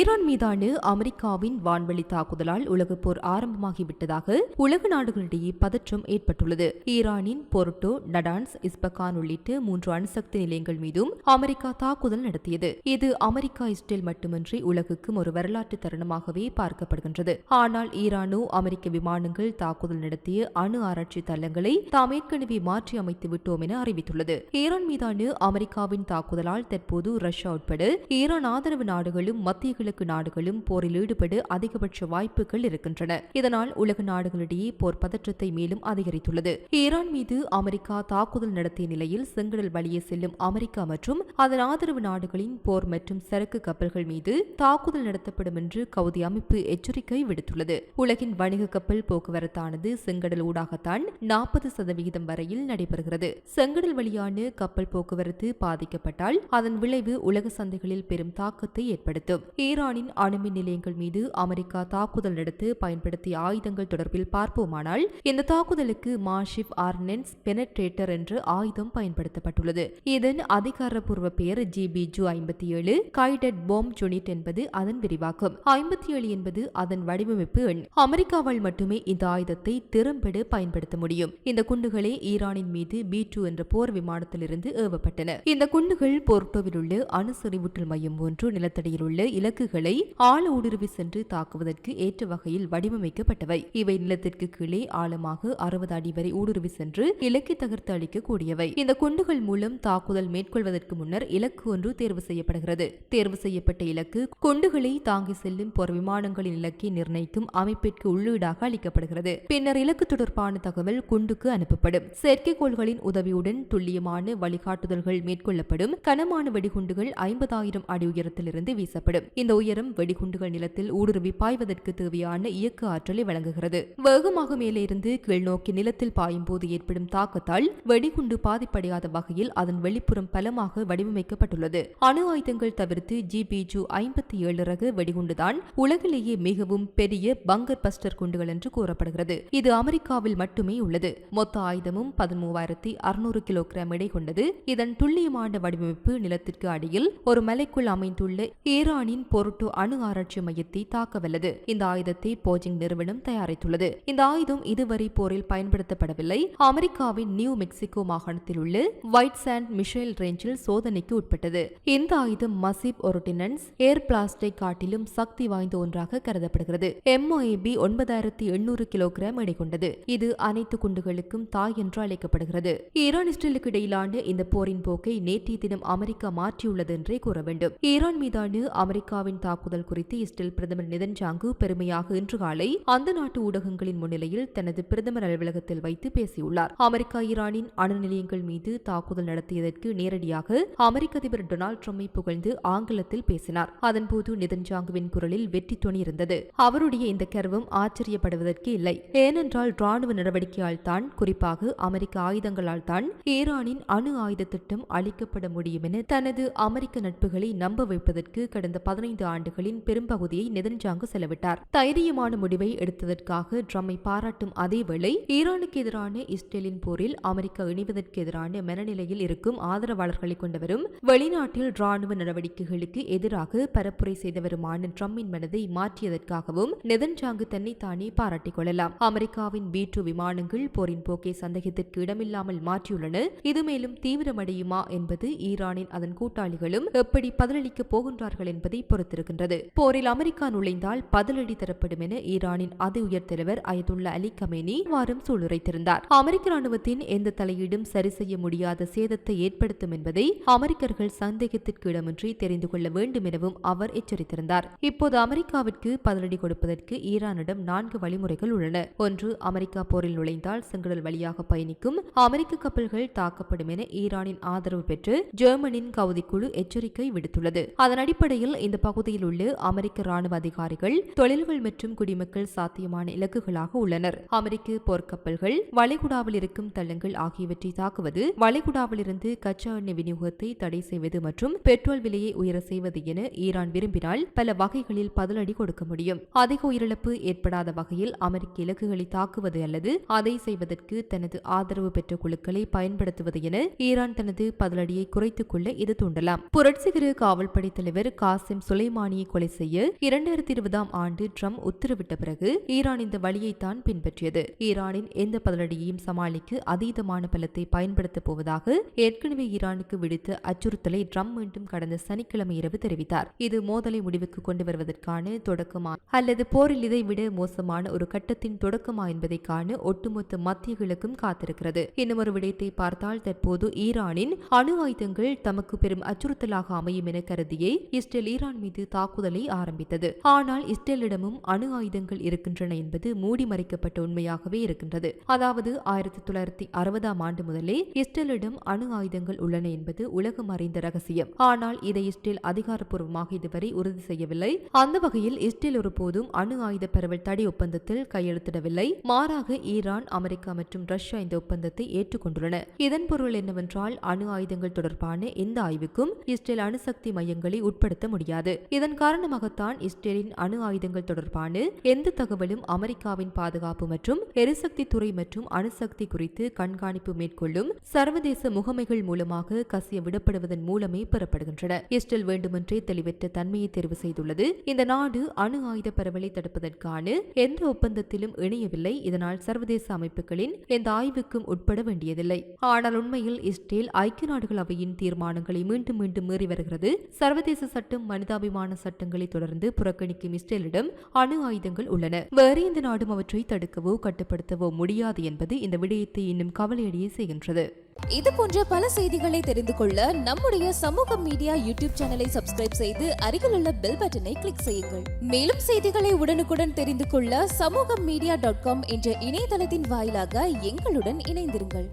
Iran மீதான அமெரிக்காவின் வான்வெளி தாக்குதலால் உலகப் போர் ஆரம்பமாகிவிட்டதாக உலக நாடுகளிடையே பதற்றம் ஏற்பட்டுள்ளது. ஈரானின் பொருட்டோ நடான்ஸ் இஸ்பகான் உள்ளிட்ட மூன்று அணுசக்தி நிலையங்கள் மீதும் அமெரிக்கா தாக்குதல் நடத்தியது. இது அமெரிக்கா இஸ்ரேல் மட்டுமின்றி உலகுக்கும் ஒரு வரலாற்று தருணமாகவே பார்க்கப்படுகின்றது. ஆனால் ஈரானோ அமெரிக்க விமானங்கள் தாக்குதல் நடத்திய அணு ஆராய்ச்சி தளங்களை தாம் ஏற்கனவே மாற்றி அமைத்து விட்டோம் என அறிவித்துள்ளது. ஈரான் மீதான அமெரிக்காவின் தாக்குதலால் தற்போது ரஷ்யா உட்பட ஈரான் ஆதரவு நாடுகளும் மத்திய கிழக்கு நாடுகளும் போரில் ஈடுபட அதிகபட்ச வாய்ப்புகள் இருக்கின்றன. இதனால் உலக நாடுகளிடையே போர் பதற்றத்தை மேலும் அதிகரித்துள்ளது. ஈரான் மீது அமெரிக்கா தாக்குதல் நடத்திய நிலையில் செங்கடல் வழியே செல்லும் அமெரிக்கா மற்றும் அதன் ஆதரவு நாடுகளின் போர் மற்றும் சரக்கு கப்பல்கள் மீது தாக்குதல் நடத்தப்படும் என்று கவுதி அமைப்பு எச்சரிக்கை விடுத்துள்ளது. உலகின் வணிக கப்பல் போக்குவரத்தானது செங்கடல் ஊடாகத்தான் நாற்பது சதவிகிதம் வரையில் நடைபெறுகிறது. செங்கடல் வழியான கப்பல் போக்குவரத்து பாதிக்கப்பட்டால் அதன் விளைவு உலக சந்தைகளில் பெரும் தாக்கத்தை ஏற்படுத்தும். ஈரான் ஈரானின் அணுமின் நிலையங்கள் மீது அமெரிக்கா தாக்குதல் நடத்த பயன்படுத்திய ஆயுதங்கள் தொடர்பில் பார்ப்போமானால் இந்த தாக்குதலுக்கு மாஷிப் ஆர்னென்ஸ் பெனட்ரேட்டர் என்ற ஆயுதம் பயன்படுத்தப்பட்டுள்ளது. இதன் அதிகாரப்பூர்வ பெயர் ஜிபிஜு ஐம்பத்தி ஏழு கைடட் பாம் யூனிட் என்பது அதன் விரிவாக்கம். ஐம்பத்தி ஏழு என்பது அதன் வடிவமைப்பு எண். அமெரிக்காவால் மட்டுமே இந்த ஆயுதத்தை திறம்பட பயன்படுத்த முடியும். இந்த குண்டுகளே ஈரானின் மீது பி டூ என்ற போர் விமானத்திலிருந்து ஏவப்பட்டன. இந்த குண்டுகள் போர்ட்டோவில் உள்ள அணு செறிவூட்டல் மையம் ஒன்று நிலத்தடியில் உள்ள இலக்கு இலக்குகளை ஆழ ஊடுருவி சென்று தாக்குவதற்கு ஏற்ற வகையில் வடிவமைக்கப்பட்டவை. இவை நிலத்திற்கு கீழே ஆழமாக அறுபது அடி வரை ஊடுருவி சென்று இலக்கை தகர்த்து அளிக்கக்கூடியவை இந்த குண்டுகள் மூலம் தாக்குதல் மேற்கொள்வதற்கு முன்னர் இலக்கு ஒன்று தேர்வு செய்யப்படுகிறது. தேர்வு செய்யப்பட்ட இலக்கு குண்டுகளை தாங்கி செல்லும் போர் விமானங்களின் இலக்கை நிர்ணயிக்கும் அமைப்பிற்கு உள்ளீடாக அளிக்கப்படுகிறது. பின்னர் இலக்கு தொடர்பான தகவல் குண்டுக்கு அனுப்பப்படும். செயற்கைக்கோள்களின் உதவியுடன் துல்லியமான வழிகாட்டுதல்கள் மேற்கொள்ளப்படும். கனமான வெடிகுண்டுகள் ஐம்பதாயிரம் அடி உயரத்திலிருந்து வீசப்படும். இந்த துயரம் வெடிகுண்டுகள் நிலத்தில் ஊடுருவி பாய்வதற்கு தேவையான இயக்க ஆற்றலை வழங்குகிறது. வேகமாக மேலிருந்து கீழ்நோக்கி நிலத்தில் பாயும் போது ஏற்படும் தாக்கத்தால் வெடிகுண்டு பாதிப்படையாத வகையில் அதன் வெளிப்புறம் பலமாக வடிவமைக்கப்பட்டுள்ளது. அணு ஆயுதங்கள் தவிர்த்து ஜிபிஜு ஐம்பத்தி ஏழு ரக வெடிகுண்டுதான் உலகிலேயே மிகவும் பெரிய பங்கர் பஸ்டர் குண்டுகள் என்று கூறப்படுகிறது. இது அமெரிக்காவில் மட்டுமே உள்ளது. மொத்த ஆயுதமும் பதிமூவாயிரத்தி அறுநூறு கிலோகிராம் எடை கொண்டது. இதன் துல்லியமான வடிவமைப்பு நிலத்திற்கு அடியில் ஒரு மலைக்குள் அமைந்துள்ள ஈரானின் பொருட்டு அணு ஆராய்ச்சி மையத்தை தாக்கவல்லது. இந்த ஆயுதத்தை போஜிங் நிறுவனம் தயாரித்துள்ளது. இந்த ஆயுதம் இதுவரை போரில் பயன்படுத்தப்படவில்லை. அமெரிக்காவின் நியூ மெக்சிகோ மாகாணத்தில் உள்ள ஒயிட் சாண்ட் மிஷேல் ரேஞ்சில் சோதனைக்கு உட்பட்டது. இந்த ஆயுதம் மசிப் ஒருடினன்ஸ் ஏர் பிளாஸ்டிக் காட்டிலும் சக்தி வாய்ந்த ஒன்றாக கருதப்படுகிறது. எம்ஓஏபி ஒன்பதாயிரத்தி எண்ணூறு கிலோகிராம் எடை கொண்டது. இது அனைத்து குண்டுகளுக்கும் தாய் என்று அழைக்கப்படுகிறது. ஈரான் இஸ்ரேலுக்கு இடையிலான இந்த போரின் போக்கை நேற்றைய தினம் அமெரிக்கா மாற்றியுள்ளது என்றே கூற வேண்டும் ஈரான் மீதான அமெரிக்காவின் தாக்குதல் குறித்து இஸ்ரேல் பிரதமர் நிதன்ஜாங்கு பெருமையாக இன்று காலை அந்த நாட்டு ஊடகங்களின் முன்னிலையில் தனது பிரதமர் அலுவலகத்தில் வைத்து பேசியுள்ளார். அமெரிக்கா ஈரானின் அணு நிலையங்கள் மீது தாக்குதல் நடத்தியதற்கு நேரடியாக அமெரிக்க அதிபர் டொனால்டு ட்ரம்பை புகழ்ந்து ஆங்கிலத்தில் பேசினார். அதன்போது நிதன்ஜாங்குவின் குரலில் வெற்றி துணி இருந்தது. அவருடைய இந்த கர்வம் ஆச்சரியப்படுவதற்கு இல்லை. ஏனென்றால் ராணுவ நடவடிக்கையால் தான் குறிப்பாக அமெரிக்க ஆயுதங்களால் தான் ஈரானின் அணு ஆயுத திட்டம் அளிக்கப்பட முடியும் என தனது அமெரிக்க நட்புகளை நம்ப வைப்பதற்கு கடந்த பதினைந்து ஆண்டுகளின் பெரும்பகுதியை நெதன்ஜாங்கு செலவிட்டார். தைரியமான முடிவை எடுத்ததற்காக ட்ரம்மை பாராட்டும் அதேவேளை ஈரானுக்கு எதிரான இஸ்ரேலின் போரில் அமெரிக்கா இணைவதற்கு எதிரான மனநிலையில் இருக்கும் ஆதரவாளர்களை கொண்டவரும் வெளிநாட்டில் ராணுவ நடவடிக்கைகளுக்கு எதிராக பரப்புரை செய்தவருமான ட்ரம்பின் மனதை மாற்றியதற்காகவும் நெதன்ஜாங்கு தன்னைத்தானே பாராட்டிக் கொள்ளலாம். அமெரிக்காவின் பி டூ விமானங்கள் போரின் போக்கை சந்தேகத்திற்கு இடமில்லாமல் மாற்றியுள்ளன. இது மேலும் தீவிரமடையுமா என்பது ஈரானின் அதன் கூட்டாளிகளும் எப்படி பதிலளிக்கப் போகின்றார்கள் என்பதை பொறுத்திருக்கின்றது போரில் அமெரிக்கா நுழைந்தால் பதிலடி தரப்படும் என ஈரானின் அதி உயர் தலைவர் அயதுல்லா அலி கமேனி வாரம் சூளுரைத்திருந்தார். அமெரிக்க ராணுவத்தின் எந்த தலையீடும் சரி செய்ய முடியாத சேதத்தை ஏற்படுத்தும் என்பதை அமெரிக்கர்கள் சந்தேகத்திற்கு இடமின்றி தெரிந்து கொள்ள வேண்டும் எனவும் அவர் எச்சரித்திருந்தார். இப்போது அமெரிக்காவிற்கு பதிலடி கொடுப்பதற்கு ஈரானிடம் நான்கு வழிமுறைகள் உள்ளன. ஒன்று அமெரிக்கா போரில் நுழைந்தால் செங்கடல் வழியாக பயணிக்கும் அமெரிக்க கப்பல்கள் தாக்கப்படும் என ஈரானின் ஆதரவு பெற்று ஜெர்மனின் கவுதி குழு எச்சரிக்கை விடுத்துள்ளது. அதன் அடிப்படையில் இந்த பகுதி பகுதியில் உள்ள அமெரிக்க ராணுவ அதிகாரிகள் தொழில்கள் மற்றும் குடிமக்கள் சாத்தியமான இலக்குகளாக உள்ளனர். அமெரிக்க போர்க்கப்பல்கள் வளைகுடாவில் இருக்கும் தளங்கள் ஆகியவற்றை தாக்குவது வளைகுடாவில் இருந்து கச்சா எண்ணெய் விநியோகத்தை தடை செய்வது மற்றும் பெட்ரோல் விலையை உயர செய்வது என ஈரான் விரும்பினால் பல வகைகளில் பதிலடி கொடுக்க முடியும். அதிக உயிரிழப்பு ஏற்படாத வகையில் அமெரிக்க இலக்குகளை தாக்குவது அல்லது அதை செய்வதற்கு தனது ஆதரவு பெற்ற குழுக்களை பயன்படுத்துவது என ஈரான் தனது பதிலடியை குறைத்துக் கொள்ள இது தூண்டலாம். புரட்சிகர காவல்படை தலைவர் காசிம் சுலை சுலைமானியை கொலை செய்ய இரண்டாயிரத்தி இருபதாம் ஆண்டு ட்ரம்ப் உத்தரவிட்ட பிறகு ஈரான் இந்த வழியைத்தான் பின்பற்றியது. ஈரானின் எந்த பதிலடியையும் சமாளிக்க அதீதமான பலத்தை பயன்படுத்தப் போவதாக ஏற்கனவே ஈரானுக்கு விடுத்த அச்சுறுத்தலை ட்ரம்ப் மீண்டும் கடந்த சனிக்கிழமை இரவு தெரிவித்தார். இது மோதலை முடிவுக்கு கொண்டு வருவதற்கான தொடக்கமா அல்லது போரில் இதைவிட மோசமான ஒரு கட்டத்தின் தொடக்கமா என்பதை காண ஒட்டுமொத்த மத்திய கிழக்கும் காத்திருக்கிறது. இன்னும் ஒரு விடயத்தை பார்த்தால் தற்போது ஈரானின் அணு ஆயுதங்கள் தமக்கு பெரும் அச்சுறுத்தலாக அமையும் என கருதியே இஸ்ரேல் ஈரான் மீது தாக்குதலை ஆரம்பித்தது. ஆனால் இஸ்ரேலிடமும் அணு ஆயுதங்கள் இருக்கின்றன என்பது மூடி மறைக்கப்பட்ட உண்மையாகவே இருக்கின்றது. அதாவது ஆயிரத்தி தொள்ளாயிரத்தி அறுபதாம் ஆண்டு முதலே இஸ்ரேலிடம் அணு ஆயுதங்கள் உள்ளன என்பது உலகம் அறிந்த ரகசியம். ஆனால் இதை இஸ்ரேல் அதிகாரப்பூர்வமாக இதுவரை உறுதி செய்யவில்லை. அந்த வகையில் இஸ்ரேல் ஒருபோதும் அணு ஆயுத பரவல் தடை ஒப்பந்தத்தில் கையெழுத்திடவில்லை. மாறாக ஈரான் அமெரிக்கா மற்றும் ரஷ்யா இந்த ஒப்பந்தத்தை ஏற்றுக்கொண்டுள்ளன. இதன் பொருள் என்னவென்றால் அணு ஆயுதங்கள் தொடர்பான எந்த ஆய்வுக்கும் இஸ்ரேல் அணுசக்தி மையங்களை உட்படுத்த முடியாது. இதன் காரணமாகத்தான் இஸ்ரேலின் அணு ஆயுதங்கள் தொடர்பான எந்த தகவலும் அமெரிக்காவின் பாதுகாப்பு மற்றும் எரிசக்தி துறை மற்றும் அணுசக்தி குறித்து கண்காணிப்பு மேற்கொள்ளும் சர்வதேச முகமைகள் மூலமாக கசிய விடப்படுவதன் மூலமே பெறப்படுகின்றன. இஸ்ரேல் வேண்டுமென்றே தெளிவற்ற தன்மையை தெரிவு செய்துள்ளது. இந்த நாடு அணு ஆயுத பரவலை தடுப்பதற்கான எந்த ஒப்பந்தத்திலும் இணையவில்லை. இதனால் சர்வதேச அமைப்புகளின் எந்த ஆய்வுக்கும் உட்பட வேண்டியதில்லை. ஆனால் உண்மையில் இஸ்ரேல் ஐக்கிய நாடுகள் அவையின் தீர்மானங்களை மீண்டும் மீண்டும் மீறி வருகிறது. சர்வதேச சட்டம் மனிதாபி மனிதாபிமான சட்டங்களை தொடர்ந்து புறக்கணிக்கும் இஸ்ரேலிடம் அணு ஆயுதங்கள் உள்ளன. வேறு எந்த நாடும் அவற்றை தடுக்கவோ கட்டுப்படுத்தவோ முடியாது என்பது இந்த விடயத்தை இன்னும் கவலையடைய செய்கின்றது. இது போன்ற பல செய்திகளை தெரிந்து கொள்ள நம்முடைய சமூக மீடியா யூடியூப் சேனலை சப்ஸ்கிரைப் செய்து அருகில் உள்ள பெல் பட்டனை கிளிக் செய்யுங்கள். மேலும் செய்திகளை உடனுக்குடன் தெரிந்து கொள்ள சமூக மீடியா டாட் காம் என்ற இணையதளத்தின் வாயிலாக எங்களுடன் இணைந்திருங்கள்.